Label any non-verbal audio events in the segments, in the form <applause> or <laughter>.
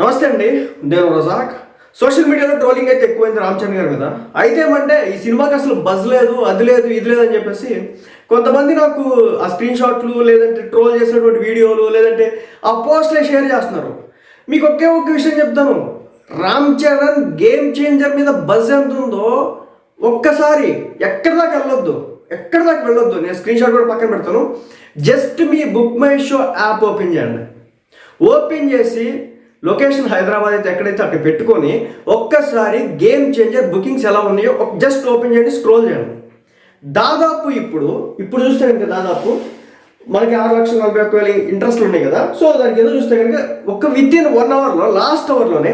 నమస్తే అండి నేను రజాక్ సోషల్ మీడియాలో ట్రోలింగ్ అయితే ఎక్కువైంది రామ్ చరణ్ గారి మీద. అయితే ఏమంటే ఈ సినిమాకి అసలు బజ్ లేదు అది లేదు ఇది లేదు అని చెప్పేసి కొంతమంది నాకు ఆ స్క్రీన్ షాట్లు లేదంటే ట్రోల్ చేసినటువంటి వీడియోలు లేదంటే ఆ పోస్ట్లే షేర్ చేస్తున్నారు. మీకు ఒకే ఒక్క విషయం చెప్తాను. రామ్ చరణ్ గేమ్ చేంజర్ మీద బజ్ ఎంత ఉందో ఒక్కసారి ఎక్కడి దాకా వెళ్ళొద్దు. ఎక్కడి దాకా వెళ్ళొద్దు. నేను స్క్రీన్ షాట్ కూడా పక్కన పెడతాను. Just me Book My Show app open చేయండి. ఓపెన్ చేసి లొకేషన్ హైదరాబాద్ అయితే ఎక్కడైతే అక్కడ పెట్టుకొని ఒక్కసారి గేమ్ చేంజర్ బుకింగ్స్ ఎలా ఉన్నాయో జస్ట్ ఓపెన్ చేయండి స్క్రోల్ చేయండి. దాదాపు ఇప్పుడు ఇప్పుడు చూస్తే కనుక దాదాపు మనకి ఆరు లక్షల నలభై ఒక్క వేల ఇంట్రెస్ట్లు ఉన్నాయి కదా. సో దానికి ఏదో చూస్తే కనుక ఒక విత్ ఇన్ వన్ అవర్లో లాస్ట్ అవర్లోనే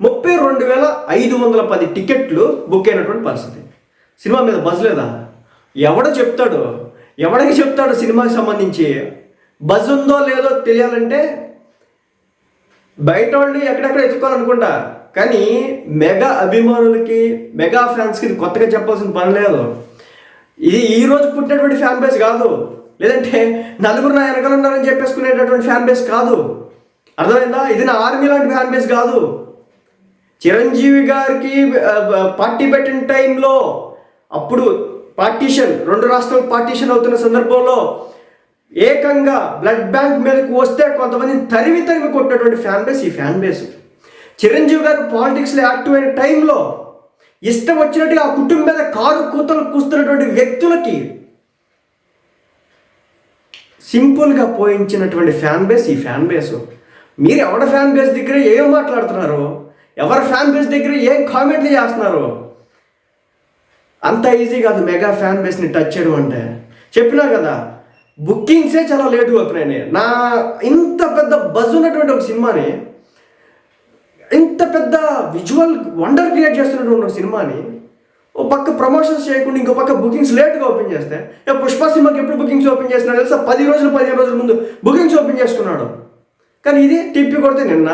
ముప్పై రెండు వేల ఐదు వందల పది టికెట్లు బుక్ అయినటువంటి పరిస్థితి. సినిమా మీద బజ్ లేదా? ఎవడ చెప్తాడు? ఎవడికి చెప్తాడు సినిమాకి సంబంధించి? బజ్ ఉందో లేదో తెలియాలంటే బయట వాళ్ళు ఎక్కడెక్కడ ఎత్తుకోవాలనుకుంటా కానీ మెగా అభిమానులకి మెగా ఫ్యాన్స్కి ఇది కొత్తగా చెప్పాల్సిన పని లేదు. ఇది ఈ రోజు పుట్టినటువంటి ఫ్యాన్ బేస్ కాదు. లేదంటే నలుగురు నా వెనకాల ఉన్నారని చెప్పేసుకునేటటువంటి ఫ్యాన్ బేస్ కాదు. అర్థమైందా? ఇది నా ఆర్మీ లాంటి ఫ్యాన్ బేస్ కాదు. చిరంజీవి గారికి పార్టీ పెట్టిన టైంలో అప్పుడు పార్టీషన్ రెండు రాష్ట్రాలు పార్టీషన్ అవుతున్న సందర్భంలో ఏకంగా బ్లడ్ బ్యాంక్ మీదకు వస్తే కొంతమంది తరిమి తరిమి కొట్టినటువంటి ఫ్యాన్ బేస్ ఈ ఫ్యాన్ బేస్. చిరంజీవి గారు పాలిటిక్స్లో యాక్టివ్ అయిన టైంలో ఇష్టం వచ్చినట్టుగా ఆ కుటుంబం మీద కారు కూతలు కూస్తున్నటువంటి వ్యక్తులకి సింపుల్గా పోయించినటువంటి ఫ్యాన్ బేస్ ఈ ఫ్యాన్ బేస్. మీరు ఎవరి ఫ్యాన్ బేస్ దగ్గర ఏం మాట్లాడుతున్నారు? ఎవరి ఫ్యాన్ బేస్ దగ్గర ఏం కామెంట్లు చేస్తున్నారు? అంత ఈజీ కాదు మెగా ఫ్యాన్ బేస్ని టచ్ చేయడం అంటే. చెప్పినా కదా బుకింగ్సే చాలా లేటుగా అవుతున్నాయి నా ఇంత పెద్ద బజ్ ఉన్నటువంటి ఒక సినిమాని ఇంత పెద్ద విజువల్ వండర్ క్రియేట్ చేస్తున్నటువంటి ఒక సినిమాని ఓ పక్క ప్రమోషన్స్ చేయకుండా ఇంకో పక్క బుకింగ్స్ లేట్గా ఓపెన్ చేస్తే పుష్ప సినిమాకి ఎప్పుడు బుకింగ్స్ ఓపెన్ చేస్తున్నాడు తెలుసా? పది రోజులు పదిహేను రోజుల ముందు బుకింగ్స్ ఓపెన్ చేసుకున్నాడు. కానీ ఇది టిప్పి కొడితే నిన్న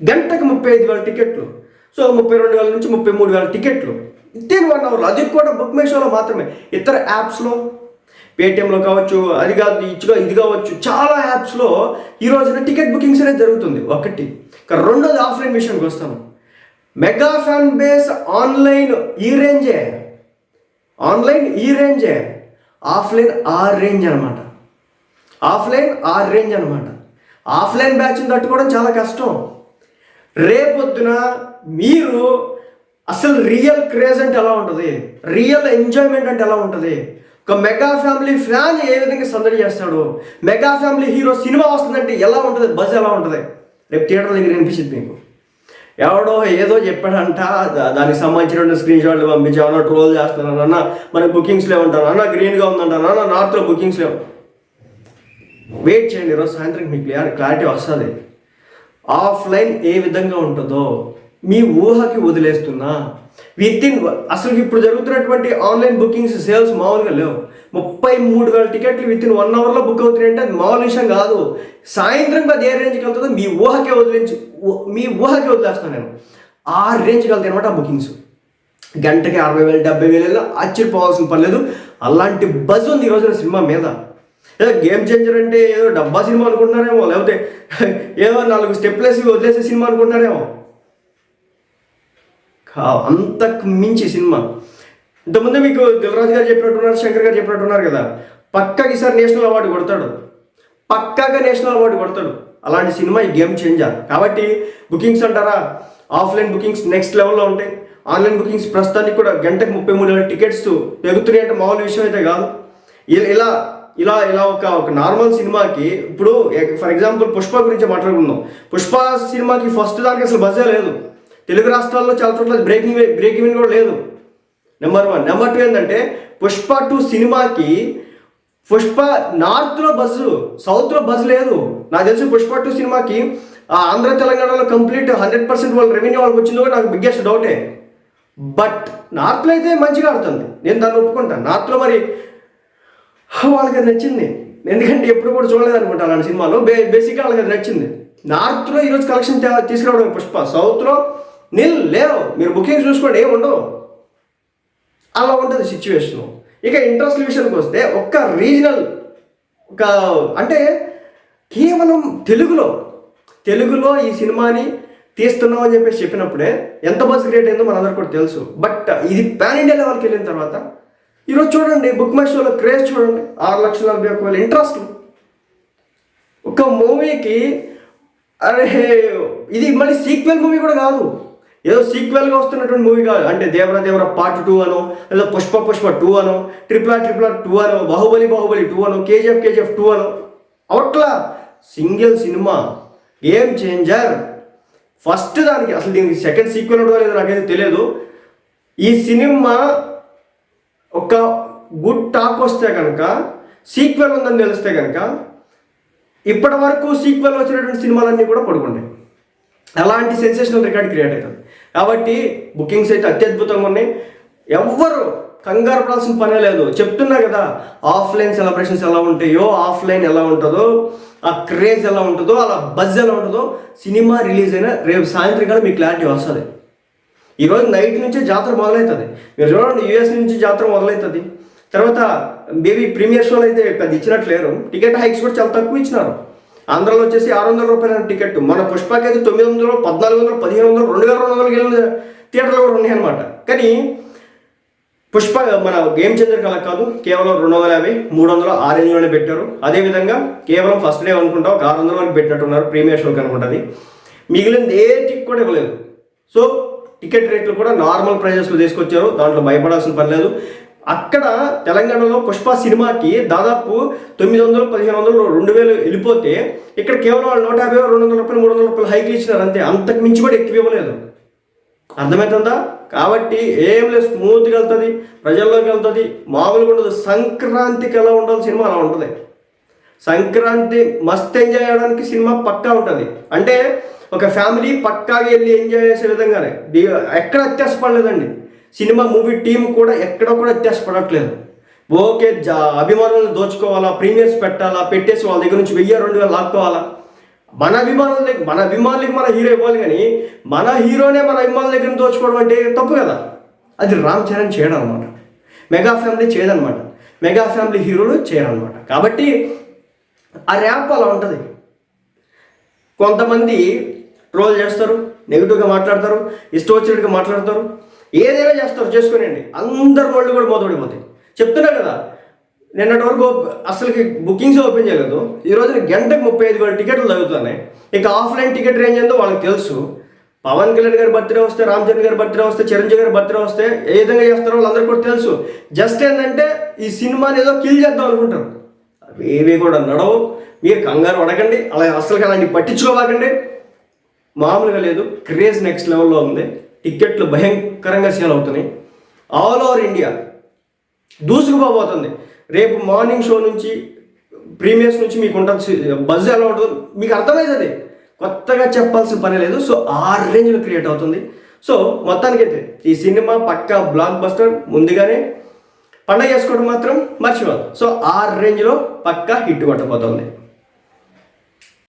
గంటకు ముప్పై ఐదు వేల టికెట్లు. సో ముప్పై రెండు వేల నుంచి ముప్పై మూడు వేల టికెట్లు. ఇదే వన్ అవర్లో అది కూడా బుక్ మై షోలో మాత్రమే. ఇతర యాప్స్లో పేటిఎంలో కావచ్చు అది కాదు ఇచ్చుగా ఇది కావచ్చు చాలా యాప్స్లో ఈ రోజున టికెట్ బుకింగ్స్ అనేది జరుగుతుంది. ఒకటి. ఇక రెండోది ఆఫ్లైన్ విషయానికి వస్తాను మెగా ఫ్యాన్ బేస్ ఆన్లైన్ ఈ రేంజే. ఆన్లైన్ ఈ రేంజే. ఆఫ్లైన్ ఆ రేంజ్ అనమాట. ఆఫ్లైన్ ఆ రేంజ్ అనమాట. ఆఫ్లైన్ బ్యాచ్ని తట్టుకోవడం చాలా కష్టం. రేపొద్దున మీరు అసలు రియల్ క్రేజ్ అంటే ఎలా ఉంటుంది? రియల్ ఎంజాయ్మెంట్ అంటే ఎలా ఉంటుంది? ఒక మెగా ఫ్యామిలీ ఫ్యాన్ ఏ విధంగా సందడి చేస్తాడు? మెగా ఫ్యామిలీ హీరో సినిమా వస్తుందంటే ఎలా ఉంటుంది? బజ్ ఎలా ఉంటుంది? రేపు థియేటర్ దగ్గర వినిపించింది మీకు. ఎవడో ఏదో చెప్పాడంట దానికి సంబంధించిన స్క్రీన్ షాట్లు పంపించామన్నా ట్రోల్ చేస్తున్నాను అన్న మనకి బుకింగ్స్ లేవంటాను అన్న గ్రీన్గా ఉందంటాను అన్న నార్త్లో బుకింగ్స్ లేవు. వెయిట్ చేయండి ఈరోజు సాయంత్రం మీకు క్లియర్ క్లారిటీ వస్తుంది. ఆఫ్లైన్ ఏ విధంగా ఉంటుందో మీ ఊహకి వదిలేస్తున్నా విత్ ఇన్ అసలు ఇప్పుడు జరుగుతున్నటువంటి ఆన్లైన్ బుకింగ్స్ సేల్స్ మామూలుగా లేవు. ముప్పై మూడు వేల టికెట్లు విత్ ఇన్ వన్ అవర్లో బుక్ అవుతున్నాయి అంటే అది మామూలు విషయం కాదు. సాయంత్రం ఏ రేంజ్కి వెళ్తుందో మీ ఊహకే వదిలించి. మీ ఊహకే వదిలేస్తాను నేను. ఆ రేంజ్కి వెళ్తాయి అనమాట ఆ బుకింగ్స్ గంటకి అరవై వేలు డెబ్బై వేలు ఆశ్చర్యపోవాల్సిన పని లేదు. అలాంటి బజ్ ఉంది ఈ రోజున సినిమా మీద. ఏదో గేమ్ చేంజర్ అంటే ఏదో డబ్బా సినిమా అనుకుంటున్నారేమో లేకపోతే <laughs> ఏదో నాలుగు స్టెప్లు వదిలేసే సినిమా అనుకుంటున్నారేమో. అంతకు మించి సినిమా. ఇంతకుముందు మీకు దిల్రాజు గారు చెప్పినట్టున్నారు శంకర్ గారు చెప్పినట్టున్నారు కదా. పక్కకి సార్ నేషనల్ అవార్డు కొడతాడు. పక్కాగా నేషనల్ అవార్డు కొడతాడు. అలాంటి సినిమా ఈ గేమ్ చేంజర్ కాబట్టి బుకింగ్స్ అంటారా? ఆఫ్లైన్ బుకింగ్స్ నెక్స్ట్ లెవెల్లో ఉంటాయి. ఆన్లైన్ బుకింగ్స్ ప్రస్తుతానికి కూడా గంటకు ముప్పై మూడు వేల టికెట్స్ పెరుగుతున్నాయి అంటే మామూలు విషయం అయితే కాదు. ఇలా ఇలా ఇలా ఒక ఒక నార్మల్ సినిమాకి ఇప్పుడు ఫర్ ఎగ్జాంపుల్ పుష్ప గురించి మాట్లాడుకుందాం. పుష్ప సినిమాకి ఫస్ట్ దానికి అసలు బజే లేదు. తెలుగు రాష్ట్రాల్లో చాలా చోట్ల బ్రేకింగ్ బ్రేక్ ఈవెన్ కూడా లేదు. నెంబర్ వన్ నెంబర్ టూ ఏంటంటే పుష్ప టూ సినిమాకి పుష్ప నార్త్లో బజ్ సౌత్లో బజ్ లేదు. నాకు తెలిసి పుష్ప టూ సినిమాకి ఆంధ్ర తెలంగాణలో కంప్లీట్ హండ్రెడ్ పర్సెంట్ వాళ్ళ రెవెన్యూ వాళ్ళకి వచ్చిందో కూడా నాకు బిగ్గెస్ట్ డౌటే బట్ నార్త్లో అయితే మంచిగా ఆడుతుంది. నేను దాన్ని ఒప్పుకుంటాను నార్త్లో మరి వాళ్ళకి అది నచ్చింది. ఎందుకంటే ఎప్పుడు కూడా చూడలేదు అనుకుంటా అలాంటి సినిమాలో. బే బేసిక్గా వాళ్ళకి అది నచ్చింది. నార్త్లో ఈరోజు కలెక్షన్ తీసుకురావడం పుష్ప. సౌత్లో నేను లేవు. మీరు బుకింగ్ చూసుకోండి ఏమి ఉండవు అలా ఉంటుంది సిచ్యువేషను ఇక ఇంట్రెస్ట్ విషయానికి వస్తే ఒక్క రీజనల్ ఒక అంటే కేవలం తెలుగులో తెలుగులో ఈ సినిమాని తీస్తున్నాం అని చెప్పేసి చెప్పినప్పుడే ఎంత బస్ క్రియేట్ అయిందో మనందరికి కూడా తెలుసు. బట్ ఇది పాన్ ఇండియా లెవెల్కి వెళ్ళిన తర్వాత ఈరోజు చూడండి బుక్ మై షోలో క్రేజ్ చూడండి. ఆరు లక్షల నలభై ఒక్క వేల ఇంట్రెస్ట్ ఒక మూవీకి అరే ఇది మళ్ళీ సీక్వెల్ మూవీ కూడా కాదు. ఏదో సీక్వెల్గా వస్తున్నటువంటి మూవీ కాదు. అంటే దేవరా దేవర పార్ట్ టూ అనో లేదా పుష్ప పుష్ప టూ అనో triple R triple R two అనో బాహుబలి బాహుబలి టూ అనో కేజీఎఫ్ కేజీఎఫ్ టూ అనో అవట్లా single cinema game changer first దానికి అసలు దీనికి సెకండ్ సీక్వెల్ ఉండదో లేదో నాకైతే తెలియదు. ఈ సినిమా ఒక గుడ్ టాక్ వస్తే కనుక సీక్వెల్ ఉందని తెలిస్తే కనుక ఇప్పటి వరకు సీక్వెల్ వచ్చినటువంటి సినిమాలన్నీ కూడా పడుకుంటాయి. అలాంటి సెన్సేషనల్ రికార్డ్ క్రియేట్ అవుతుంది కాబట్టి బుకింగ్స్ అయితే అత్యద్భుతంగా ఉన్నాయి. ఎవ్వరు కంగారు పడాల్సిన పనే లేదు. చెప్తున్నా కదా ఆఫ్లైన్ సెలబ్రేషన్స్ ఎలా ఉంటాయో ఆఫ్లైన్ ఎలా ఉంటుందో ఆ క్రేజ్ ఎలా ఉంటుందో అలా బజ్ ఎలా ఉంటుందో సినిమా రిలీజ్ అయిన రేపు సాయంత్రం మీకు క్లారిటీ వస్తుంది. ఈరోజు నైట్ నుంచే జాతర మొదలవుతుంది మీరు చూడండి యూఎస్ నుంచి జాతర మొదలవుతుంది తర్వాత బేబీ ప్రీమియర్ షోలు అయితే పెద్ద ఇచ్చినట్లేరు టికెట్ హైక్స్ కూడా చాలా తక్కువ ఇచ్చినారు. ఆంధ్రలో వచ్చేసి ఆరు వందల రూపాయల టికెట్. మన పుష్పకి అయితే తొమ్మిది వందలు పద్నాలుగు వందలు పదిహేను వందలు రెండు వేల రెండు వందలకి వెళ్ళిన థియేటర్లు కూడా ఉన్నాయి అనమాట కానీ పుష్ప మన గేమ్ చేంజర్ కల కాదు కేవలం రెండు వందల యాభై మూడు వందలు ఆ రేంజ్లోనే పెట్టారు. అదేవిధంగా కేవలం ఫస్ట్ డే అనుకుంటా ఒక ఆరు వందల వరకు పెట్టినట్టున్నారు ప్రీమియర్ షోకి అనుకుంటుంది మిగిలింది ఏ టిక్ కూడా ఇవ్వలేదు. సో టికెట్ రేట్లు కూడా నార్మల్ ప్రైజెస్లో తీసుకొచ్చారు. దాంట్లో భయపడాల్సిన పని లేదు. అక్కడ తెలంగాణలో పుష్ప సినిమాకి దాదాపు తొమ్మిది వందలు పదిహేను వందలు రెండు వేలు వెళ్ళిపోతే ఇక్కడ కేవలం వాళ్ళు నూట యాభై రెండు వందల రూపాయలు మూడు వందల రూపాయలు హైక్లు ఇచ్చినారు అంతే. అంతకు మించి కూడా ఎక్కువ ఇవ్వలేదు. అర్థమవుతుందా కాబట్టి ఏం లేదు స్మూత్గా వెళ్తుంది ప్రజల్లోకి వెళ్తుంది. మామూలుగా ఉండదు. సంక్రాంతికి ఎలా ఉండాలి సినిమా అలా ఉంటుంది. సంక్రాంతి మస్త్ ఎంజాయ్ చేయడానికి సినిమా పక్కా ఉంటుంది. అంటే ఒక ఫ్యామిలీ పక్కాగా వెళ్ళి ఎంజాయ్ చేసే విధంగానే. ఎక్కడ అత్యాసపడలేదండి. సినిమా మూవీ టీం కూడా ఎక్కడ కూడా వ్యత్యాసపడట్లేదు. ఓకే జా అభిమానులను దోచుకోవాలా ప్రీమియర్స్ పెట్టాలా పెట్టేసి వాళ్ళ దగ్గర నుంచి వెయ్యి రెండు వేలు లాక్కోవాలా? మన అభిమానుల దగ్గర మన అభిమానులకి మన హీరో ఇవ్వాలి కానీ మన హీరోనే మన అభిమానుల దగ్గర దోచుకోవడం అంటే తప్పు కదా? అది రామ్ చరణ్ చేయడం అనమాట మెగా ఫ్యామిలీ చేయదనమాట. మెగా ఫ్యామిలీ హీరోలు చేయరనమాట. కాబట్టి ఆ ర్యాప్ అలా ఉంటుంది. కొంతమంది ట్రోల్ చేస్తారు నెగిటివ్గా మాట్లాడతారు ఇష్టం వచ్చినట్టుగా మాట్లాడతారు. ఏదైనా చేస్తారు చేసుకునేయండి అందరి వాళ్ళు కూడా మొదలుపడిపోతాయి చెప్తున్నా కదా నిన్నటి వరకు అసలుకి బుకింగ్స్ ఓపెన్ చేయలేదు. ఈ రోజున గంటకు ముప్పై ఐదు వేల టికెట్లు తగ్గుతున్నాయి. ఇక ఆఫ్లైన్ టికెట్ రేంజ్ ఏందో వాళ్ళకి తెలుసు. పవన్ కళ్యాణ్ గారి బర్త్డే వస్తే రామ్ చరణ్ గారి బర్త్డే వస్తే చిరంజీవి గారి బర్త్డే వస్తే ఏ విధంగా చేస్తారో వాళ్ళందరూ కూడా తెలుసు. జస్ట్ ఏంటంటే ఈ సినిమాని ఏదో కిల్ చేద్దాం అనుకుంటారు. ఏవి కూడా నడవు. మీరు కంగారు పడకండి. అలా అసలు అలాంటి పట్టించుకోవాకండి. మామూలుగా లేదు. క్రేజ్ నెక్స్ట్ లెవెల్లో ఉంది. టికెట్లు భయంకరంగా సేల్ అవుతున్నాయి. ఆల్ ఓవర్ ఇండియా దూసుకుపోబోతుంది. రేపు మార్నింగ్ షో నుంచి ప్రీమియర్స్ నుంచి మీకు ఉంటుంది బజ్ ఎలా ఉంటుందో మీకు అర్థమవుతుంది కొత్తగా చెప్పాల్సిన పని లేదు. సో ఆ రేంజ్లో క్రియేట్ అవుతుంది. సో మొత్తానికైతే ఈ సినిమా పక్కా బ్లాక్ బస్టర్ ముందుగానే పండగ చేసుకోవడం మాత్రం మర్చిపోదు సో ఆ రేంజ్లో పక్కా హిట్ కొట్టబోతుంది.